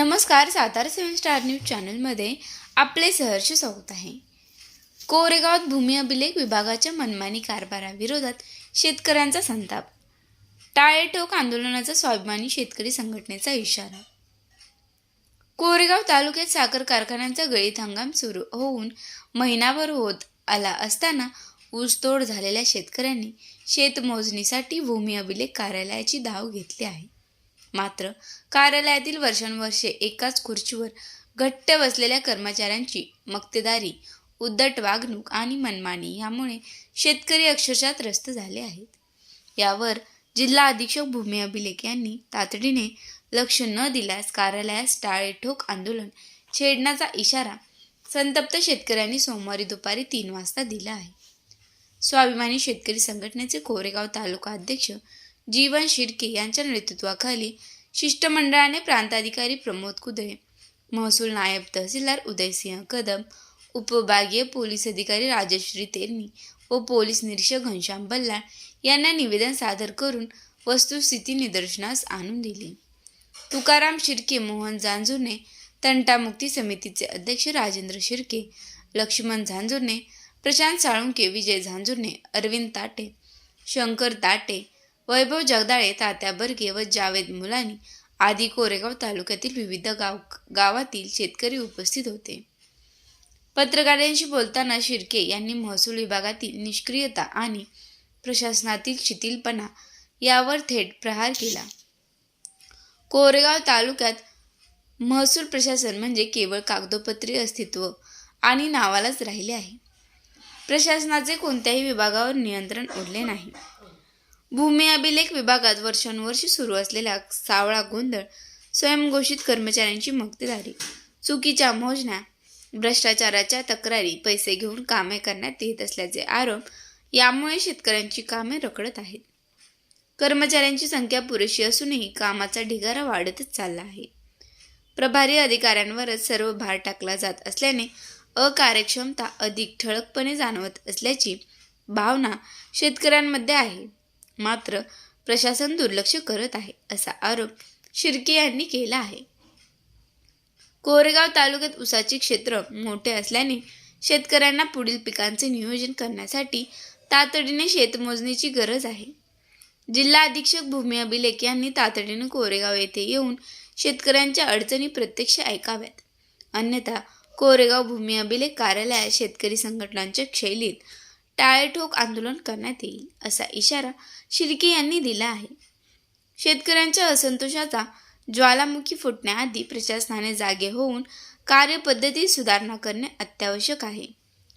नमस्कार सातारा सेवन star news चॅनलमध्ये आपले सहर्ष स्वागत आहे. कोरेगावात भूमी अभिलेख विभागाच्या मनमानी कारभाराविरोधात शेतकऱ्यांचा संताप. टाळेटोक आंदोलनाचा स्वाभिमानी शेतकरी संघटनेचा इशारा. कोरेगाव तालुक्यात साखर कारखान्यांचा गळीत हंगाम सुरू होऊन महिनाभर होत आला असताना ऊसतोड झालेल्या शेतकऱ्यांनी शेतमोजणीसाठी भूमी अभिलेख कार्यालयाची धाव घेतली आहे. मात्र कार्यालयातील वर्षानुवर्षे एकाच खुर्चीवर घट्ट बसलेल्या कर्मचाऱ्यांची मक्तेदारी उद्धट वागणूक आणि मनमानी यामुळे शेतकरी अक्षरशः त्रस्त झाले आहेत. यावर जिल्हा अधीक्षक भूमी अभिलेख यांनी तातडीने लक्ष न दिल्यास कार्यालयास टाळेठोक आंदोलन छेडण्याचा इशारा संतप्त शेतकऱ्यांनी सोमवारी दुपारी तीन वाजता दिला आहे. स्वाभिमानी शेतकरी संघटनेचे कोरेगाव तालुका अध्यक्ष जीवन शिर्के यांच्या नेतृत्वाखाली शिष्टमंडळाने प्रांताधिकारी प्रमोद कुदळे महसूल नायब तहसीलदार उदयसिंह कदम उपविभागीय पोलीस अधिकारी राजश्री तेरणी व पोलीस निरीक्षक घनश्याम बल्लाळ यांना निवेदन सादर करून वस्तुस्थिती निदर्शनास आणून दिली. तुकाराम शिर्के मोहन जांजुर्णे तंटामुक्ती समितीचे अध्यक्ष राजेंद्र शिर्के लक्ष्मण झांजुर्णे प्रशांत साळुंके विजय झांजुर्णे अरविंद ताटे शंकर ताटे वैभव जगदाळे तात्या बर्गे व जावेद मुलानी आदी कोरेगाव तालुक्यातील विविध गाव गावातील शेतकरी उपस्थित होते. पत्रकारांशी बोलताना शिर्के यांनी महसूल विभागातील निष्क्रियता आणि प्रशासनातील शिथिलपणा यावर थेट प्रहार केला. कोरेगाव तालुक्यात महसूल प्रशासन म्हणजे केवळ कागदोपत्री अस्तित्व आणि नावालाच राहिले आहे. प्रशासनाचे कोणत्याही विभागावर नियंत्रण उरले नाही. भूमी अभिलेख विभागात वर्षानुवर्षे सुरू असलेला सावळा गोंधळ स्वयंघोषित कर्मचाऱ्यांची मक्तेदारी चुकीच्या मोजण्या भ्रष्टाचाराच्या तक्रारी पैसे घेऊन कामे करण्यात येत असल्याचे आरोप यामुळे शेतकऱ्यांची कामे रखडत आहेत. कर्मचाऱ्यांची संख्या पुरेशी असूनही कामाचा ढिगारा वाढतच चालला आहे. प्रभारी अधिकाऱ्यांवरच सर्व भार टाकला जात असल्याने अकार्यक्षमता अधिक ठळकपणे जाणवत असल्याची भावना शेतकऱ्यांमध्ये आहे. मात्र प्रशासन दुर्लक्ष करत आहे असा आरोप शिर्के यांनी केला आहे. कोरेगाव तालुक्यात उसाचे क्षेत्र मोठे असल्याने शेतकऱ्यांना पुढील पिकांचे नियोजन करण्यासाठी तातडीने शेतमोजणीची गरज आहे. जिल्हा अधीक्षक भूमी अभिलेख यांनी तातडीने कोरेगाव येथे येऊन शेतकऱ्यांच्या अडचणी प्रत्यक्ष ऐकाव्यात. अन्यथा कोरेगाव भूमी अभिलेख कार्यालयात शेतकरी संघटनांच्या शैलीत टाळेठोक आंदोलन करण्यात येईल असा इशारा शिर्के यांनी दिला आहे. शेतकऱ्यांच्या असंतोषाचा ज्वालामुखी फुटण्याआधी प्रशासनाने जागे होऊन कार्यपद्धतीत सुधारणा करणे अत्यावश्यक आहे.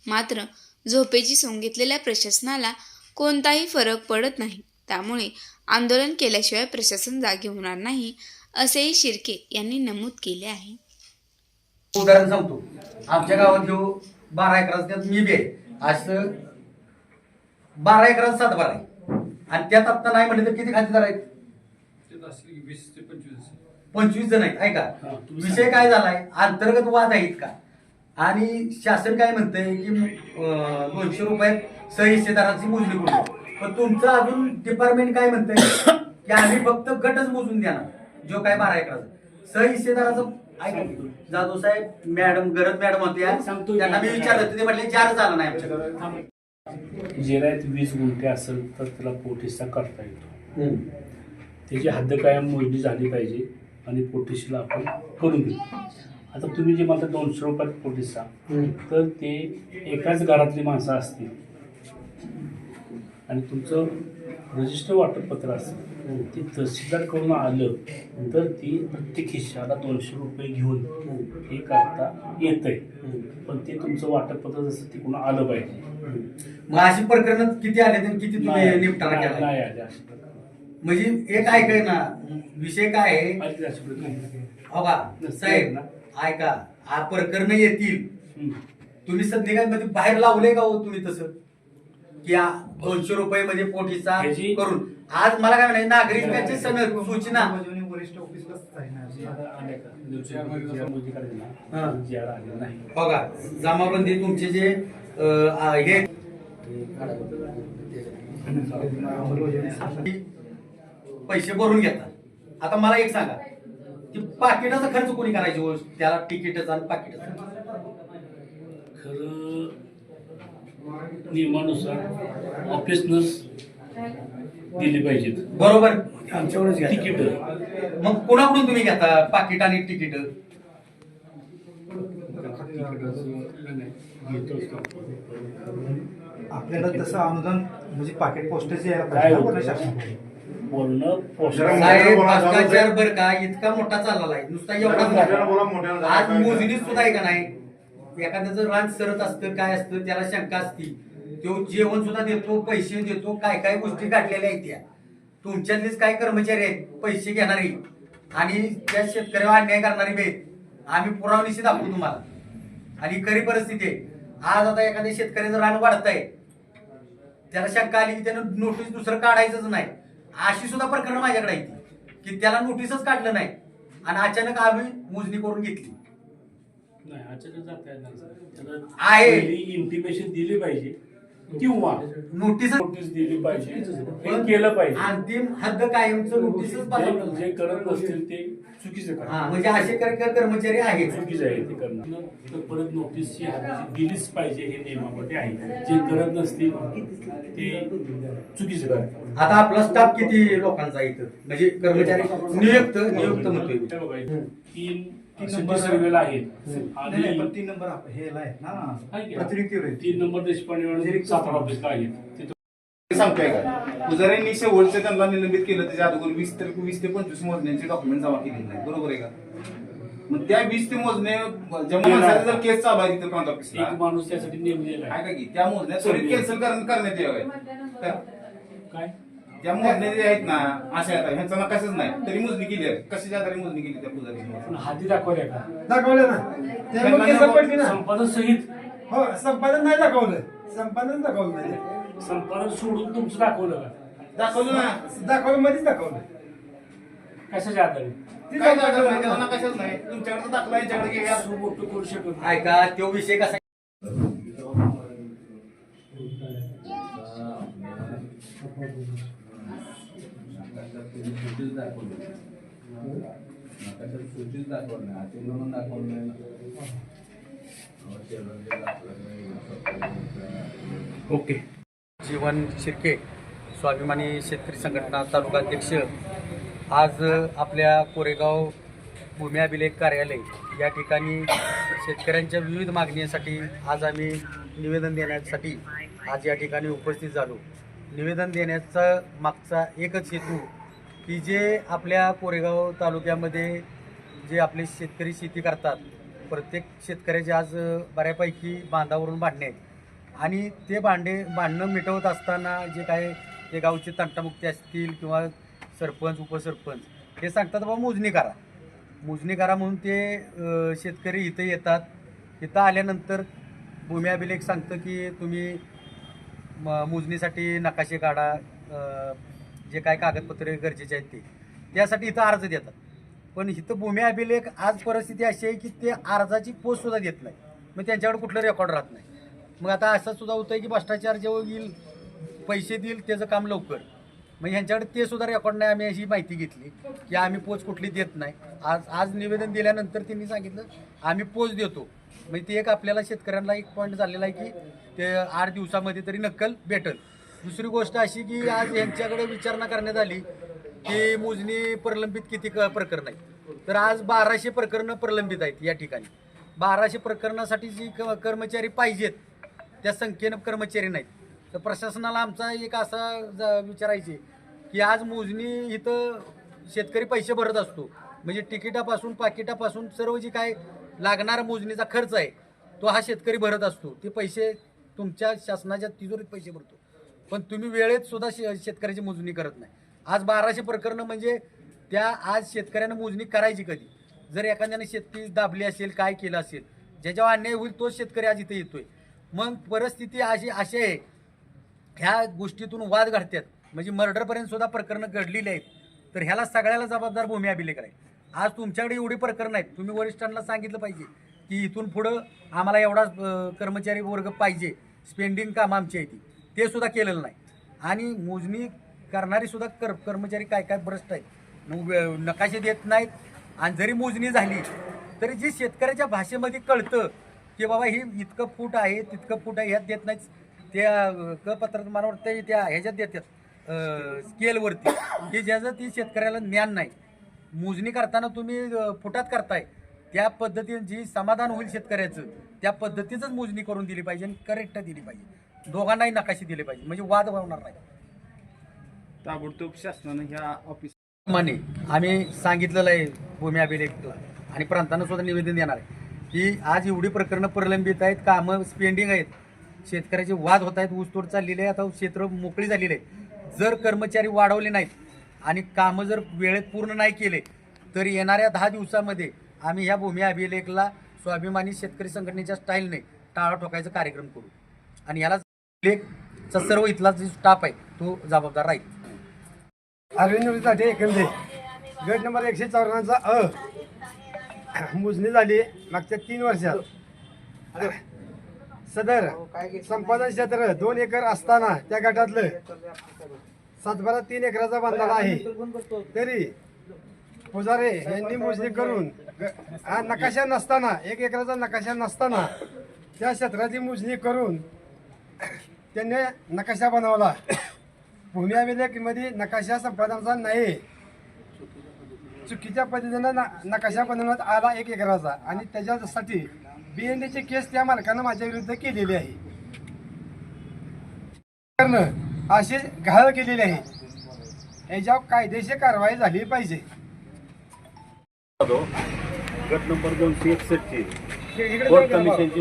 मात्र झोपेची सोंग घेतलेल्या प्रशासनाला कोणताही फरक पडत नाही. त्यामुळे आंदोलन केल्याशिवाय प्रशासन जागे होणार नाही असेही शिर्के यांनी नमूद केले आहे. उदाहरण सांगतो. आमच्या गावात जो बारा एकराचा मी बी असं बारा एकराचा सात बारा आहे. आणि त्यात आता नाही म्हणले तर किती खातेदार आहेत? पंचवीस. जण आहेत ऐका. विषय काय झालाय? अंतर्गत वाद आहेत का? आणि शासन काय म्हणतंय की दोनशे रुपयात सहिस्सेदाराची मोजणी करू. पण तुमचं अजून डिपार्टमेंट काय म्हणतंय? की आम्ही फक्त गटच मोजून देणार जो काय बारा एकराचा. सहिस्सेदाराचं ऐका जाधव साहेब मॅडम गरज मॅडम होत्या. सांगतो. त्यांना मी विचारलं ते म्हटले चार झालं नाही आमच्याकडे. जिरायत वीस गुंठे असेल तर त्याला पोटिसा करता येतो. त्याची हद्द कायम मोजणी झाली पाहिजे आणि पोटिशीला आपण करून देऊ आता तुम्ही जे म्हणता दोनशे रुपयात पोटिसा हम्म. तर ते एकाच घरातली माणसं असतील आणि तुमचं रजिस्टर वाटपपत्र असेल ते तहसीलदारकडून आलं तर ती प्रत्येक खिशाला दोनशे रुपये घेऊन हे करता येतंय. पण ते तुमचं वाटपपत्र जसं तिकडून आलं पाहिजे. मग अशी प्रकरण किती आले आणि किती तुम्ही निपटारा केला नाही आले अशा प्रकारे. म्हणजे एक ऐकाय ना विषय काय आहे. हो का? साहेब ऐका हा प्रकरण येतील. तुम्ही संध्याकाळमध्ये बाहेर लावले का हो तुम्ही तसं? की आ- दोनशे रुपये मध्ये पोटीचा ह्याची- करून आज मला काय म्हणायचं नागरिकांची सनद सूचना वरिष्ठ ऑफिसलाच का? हा. बघा जमाबंदी तुमचे जे अं, आ, हे पैसे भरून घेतात आता मला एक सांगा ती पाकिटाचा खर्च कोणी करायची हो? त्याला तिकीटचा आणि पाकिटाचा खरं नियमानुसार ऑफिसनंच दिली पाहिजेत. बरोबर. तिकीट. मग कुणाकडून तुम्ही घेता? पाकिट आणि तिकीट? आपल्याला तसं अनुदान म्हणजे पाकिट पोस्टाचे यायला काय पाहिजे ना होतं? वरच्या शासनाकडे. बोलणं पोस्ट साहेब भ्रष्टाचार बर का? इतका मोठा चाललेला आहे. नुसता एवढा आज मोजणी सुद्धा आहे का नाही? एखाद्याचं रान सरत असतं काय असतं त्याला शंका असती तो जेवण सुद्धा देतो पैसे देतो काय काय गोष्टी काढलेल्या आहेत त्या. तुमच्यातलेच काय कर्मचारी आहेत पैसे घेणारे. आणि त्या शेतकऱ्यावर अन्याय करणारे भेट आम्ही पुरावणीशी दाखवू तुम्हाला. आणि खरी परिस्थिती आहे. आज आता एखाद्या शेतकऱ्याचं रान वाढतंय. त्याला शंका आली की त्यानं नोटीस दुसरं काढायचंच नाही. अशी सुद्धा प्रकरण माझ्याकडे आहे की त्याला नोटीसच काढलं नाही. आणि अचानक आम्ही मोजणी करून घेतली. नाही अचानक जाता येणार नाही. त्याला आहे. इंटिमेशन दिली पाहिजे. किंवा नोटीस नोटीस दिली पाहिजे. हे केलं पाहिजे. अंतिम हद्द कायमचं नोटीसच जे पाठवलं जे करत नसतील ते चुकीचं हा करा म्हणजे असे कर- कर- कर्मचारी आहेत. चुकीचं आहे ते करणं तर परत नोटीसची दिलीच पाहिजे हे नियमामध्ये आहे. जे करत नसतील ते चुकीचं करतात आता आपला स्टाफ किती लोकांचा आहे इथं? म्हणजे कर्मचारी नियुक्त नियुक्त म्हणतोय मी. हे बघा, तीन सिटी सर्वेला आहेत. नाही, नाही, आणि पण तीन नंबर आप- आहेत ना. आहे की? प्रतिनिधीवर आहेत. तीन नंबर देशपांडे मॅडम सातारा ऑफिसला आहेत. तिथं सांगतोय का? पुजाऱ्यांनी शेवटचं त्यांना निलंबित केलं. त्याच्या अगोदर वीस ते वीस ते पंचवीस मोजण्यांचे डॉक्युमेंट जमा केलेले नाही बरोबर आहे का? मग त्या वीस ते मोजणे माणसाची जर केस चालू आहे तिथे प्रांत ऑफिसला एक माणूस त्यासाठी नेमलेला आहे. आहे का की? त्या मोजण्या त्वरित कॅन्सल करण्यात याव्या तर काय? त्या मोजण्या आहेत ना अशा आता ह्यांचा नकाशच नाही. तरी मोजणी केली आहे कशाच्या आधारे मोजणी केली त्या पुजारी पण हाती दाखवल्या का? दाखवलं ना. त्यामुळे केस पडली ना. संपादन सहित. हो संपादन नाही दाखवलं. संपादन दाखवलं नाही संपादन सोडून तुमचं दाखवलं का? दाखवलं ना. दाखवलं मध्येच दाखवलं. कशाच्या आधारे? ती काय दाखवलं. नाही. नकाशच नाही. तुमच्याकडे दाखला यांच्याकडे असं मोठं करू शकत नाही. ऐका तो विषय कसा ओके. जीवन शिर्के स्वाभिमानी शेतकरी संघटना तालुका अध्यक्ष आज आपल्या कोरेगाव भूमी अभिलेख कार्यालय या ठिकाणी शेतकऱ्यांच्या विविध मागणीसाठी आज आम्ही निवेदन देण्यासाठी आज या ठिकाणी उपस्थित झालो. निवेदन देण्याचा मागचा एकच हेतू की जे आपल्या कोरेगाव तालुक्यामध्ये जे आपले शेतकरी शेती करतात प्रत्येक शेतकऱ्याचे आज बऱ्यापैकी बांधावरून भांडणे आहेत. आणि ते भांडे भांडणं मिटवत असताना जे काय ते गावचे तंटामुक्ती असतील किंवा सरपंच उपसरपंच हे सांगतात बाबा मोजणी करा. मोजणी करा म्हणून ते शेतकरी इथं येतात. इथं आल्यानंतर भूमी अभिलेख सांगतं की तुम्ही म- मोजणीसाठी नकाशे काढा जे काय कागदपत्रे गरजेचे आहेत ते. त्यासाठी इथं अर्ज देतात. पण इथं भूमी अभिलेख आज परिस्थिती अशी आहे की ते अर्जाची पोच सुद्धा देत नाही. मग त्यांच्याकडे कुठलं रेकॉर्ड राहत नाही. मग आता असं सुद्धा होतं की भ्रष्टाचार जेव्हा येईल पैसे देईल त्याचं काम लवकर. मग ह्यांच्याकडे ते सुद्धा रेकॉर्ड नाही आम्ही अशी माहिती घेतली की आम्ही पोच कुठली देत नाही. आज आज निवेदन दिल्यानंतर त्यांनी सांगितलं आम्ही पोच देतो. म्हणजे ते एक आपल्याला शेतकऱ्यांना एक पॉईंट झालेला आहे की ते आठ दिवसामध्ये तरी नक्कल भेटल. दुसरी गोष्ट अशी की आज यांच्याकडे विचारणा करण्यात आली की मोजणी प्रलंबित किती क प्रकरण आहेत. तर आज बाराशे प्रकरणं प्रलंबित आहेत या ठिकाणी. बाराशे प्रकरणासाठी जी क कर्मचारी पाहिजेत त्या संख्येनं कर्मचारी नाहीत. तर प्रशासनाला आमचा एक असा ज- विचारायचे की आज मोजणी इथं शेतकरी पैसे भरत असतो. म्हणजे तिकिटापासून पाकिटापासून सर्व जी काय लागणारा मोजणीचा खर्च आहे तो हा शेतकरी भरत असतो. ते पैसे तुमच्या शासनाच्या तिजोरीत पैसे भरतो. पण तुम्ही वेळेत सुद्धा शे शेतकऱ्याची मोजणी करत नाही. आज बाराशे प्रकरणं म्हणजे त्या आज शेतकऱ्यानं मोजणी करायची कधी? जर एखाद्याने शेतकरी दाबली असेल काय केलं असेल ज्याच्यावर अन्याय होईल तोच शेतकरी आज इथे येतोय. मग परिस्थिती अशी अशी आहे. ह्या गोष्टीतून वाद घडतात म्हणजे मर्डरपर्यंत सुद्धा प्रकरणं घडलेली आहेत. तर ह्याला सगळ्याला जबाबदार भूमी अभिलेख आहे. आज तुमच्याकडे एवढी प्रकरणं आहेत. तुम्ही वरिष्ठांना सांगितलं पाहिजे की इथून पुढं आम्हाला एवढा कर्मचारी वर्ग पाहिजे. स्पेंडिंग काम आमची आहे ती. ते सुद्धा केलेलं नाही. आणि मोजणी करणारी सुद्धा कर कर्मचारी काय काय भ्रष्ट आहेत? नकाशे देत नाहीत. आणि जरी मोजणी झाली तरी जी शेतकऱ्याच्या भाषेमध्ये कळतं की बाबा ही इतकं फूट आहे तितकं फूट आहे ह्यात देत नाहीत. त्या क पत्रात मला वाटतं त्या ह्याच्यात देतात स्केलवरती. की ज्याचं ती शेतकऱ्याला ज्ञान नाही. मोजणी करताना तुम्ही फुटात करताय. त्या पद्धतीने जी समाधान होईल शेतकऱ्याचं त्या पद्धतीचंच मोजणी करून दिली पाहिजे आणि करेक्ट दिली पाहिजे. दोघांनाही नकाशे दिले पाहिजे. म्हणजे वाद होणार नाही. ताबडतोब शासनानं ह्या ऑफिस माने आम्ही सांगितलेलं आहे भूमी अभिलेखला. आणि प्रांतानं सुद्धा निवेदन देणार आहे की आज एवढी प्रकरणं प्रलंबित आहेत कामं स्पेंडिंग आहेत. शेतकऱ्याचे वाद होत आहेत ऊसतोड चाललेली आहे आता क्षेत्र मोकळी झालेली आहे. जर कर्मचारी वाढवले नाहीत आणि कामं जर वेळेत पूर्ण नाही केले तर येणाऱ्या दहा दिवसामध्ये आम्ही ह्या भूमी अभिलेखला स्वाभिमानी शेतकरी संघटनेच्या स्टाईलने टाळा ठोकायचा कार्यक्रम करू. आणि याला लेखचा सर्व इथला जो स्टाफ आहे तो जबाबदार राहील. अरविंदसाठी एकंदे गट नंबर एकशे चौऱ्याण्णवचा अ. मोजणी झाली मागच्या तीन वर्षात. सदर संपादन क्षेत्र दोन एकर असताना त्या गटातलं सातबारा तीन एकराचा बांधलेला आहे. तरी पुजारे यांनी मोजणी करून हा नकाशा नसताना एक एकराचा नकाशा नसताना त्या क्षेत्राची मोजणी करून त्यांनी नकाशा बनवला. भूमी अभिलेखमध्ये नकाशा संपादनाचा नाही. चुकीच्या पद्धतीनं न- नकाशा बनवण्यात आला एक एकराचा आणि त्याच्यासाठी बीएनडीची केस त्या मालकानं माझ्या विरुद्ध केलेली आहे. अशी घाळ केलेली आहे. याच्यावर कायदेशीर कारवाई झाली पाहिजे. गट नंबर दोनशे एकसष्टची.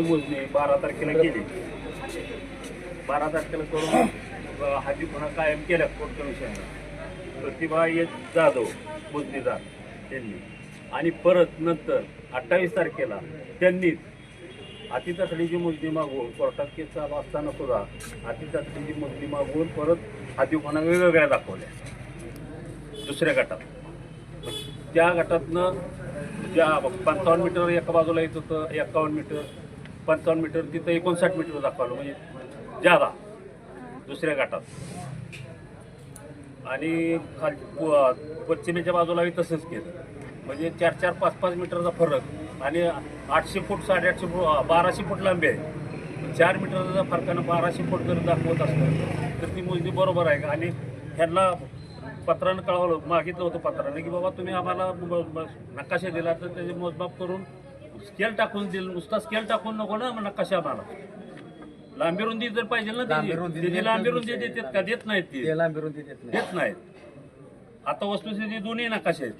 मोजणी बारा तारखेला केली. बारा तारखेला करून हाजी पुन्हा कायम केल्या कोर्ट कमिशननं प्रतिभा एस जाधव मोजणीदार त्यांनी. आणि परत नंतर अठ्ठावीस तारखेला त्यांनीच अतितातडीची मुजली मोजणी मागवून कोर्टात केस चालू असताना सुद्धा अतितातडीची मुजली मागवून परत हाती पुन्हा वेगवेगळ्या दाखवल्या. दुसऱ्या गटात. त्या गटातनं ज्या पंचावन्न मीटर एका बाजूला येत होतं एकावन्न मीटर पंचावन्न मीटर तिथं एकोणसाठ मीटर दाखवलं म्हणजे जादा दुसऱ्या गटात. आणि खाल पश्चिमेच्या बाजूलाही तसंच केलं. म्हणजे चार चार पाच पाच मीटरचा फरक. आणि आठशे फूट साडेआठशे फूट बाराशे फूट लांबी आहे. चार मीटरचा फरकानं बाराशे फूट जर दाखवत असलं तर ती मोजणी बरोबर आहे. का आणि ह्यांना पत्रानं कळवलं मागितलं होतं पत्रानं की बाबा तुम्ही आम्हाला नकाशा दिला तर त्याचे मोजमाप करून स्केल टाकून दिलं नुसता स्केल टाकून नको ना नकाशा आम्हाला. लांबी रुंदी जर पाहिजे ना लांबी त्याची रुंदी त्याची देत लांबी नाही. रुंदी देतात का? देत नाहीत ती. त्याला मिळून देत नाही. देत नाहीत. आता वस्तुस्थिती दोन्ही नकाशे आहेत.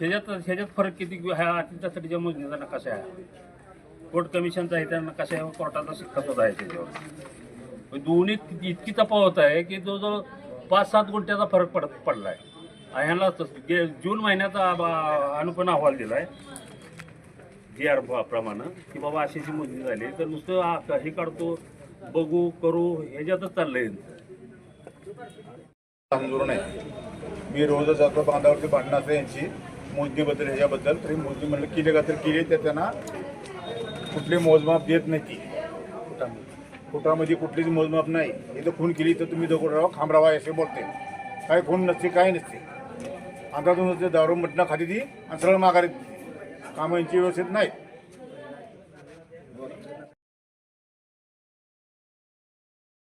ह्याच्यात ह्याच्यात फरक किती ह्या अतिथ्यासाठीच्या मोजणीचा नकाशा आहे. कोर्ट कमिशनचा आहे त्या नकाशा आहे कोर्टाचा शिक्का सुद्धा आहे त्याच्यावर. दोन्ही इतकी तफावत आहे की जवळजवळ पाच सात गुंठ्याचा फरक पडत पडला आहे ह्याला जून महिन्याचा अनुपन अहवाल दिला आहे जी आर प्रमाणे की बाबा अशी अशी मोजणी झाली. तर नुसतं हे काढतो बघू करू ह्याच्यातच चाललंय. मंजूर नाही. मी रोज जातो बांधावरती भांडणं असतं यांची मोजणीबद्दल ह्याच्याबद्दल. तरी मोजणी म्हणलं केली का तर केली तर त्यांना कुठले मोजमाप देत नाही ती. फुटामध्ये कुठलीच मोजमाप नाही. इथं खून केली तर तुम्ही दगड राहा असे बोलते. काय खून नसते काय नसते. आता तुम्ही दारू मटणं खाती ती आणि सरळ माघारी कामं यांची व्यवस्थित नाहीत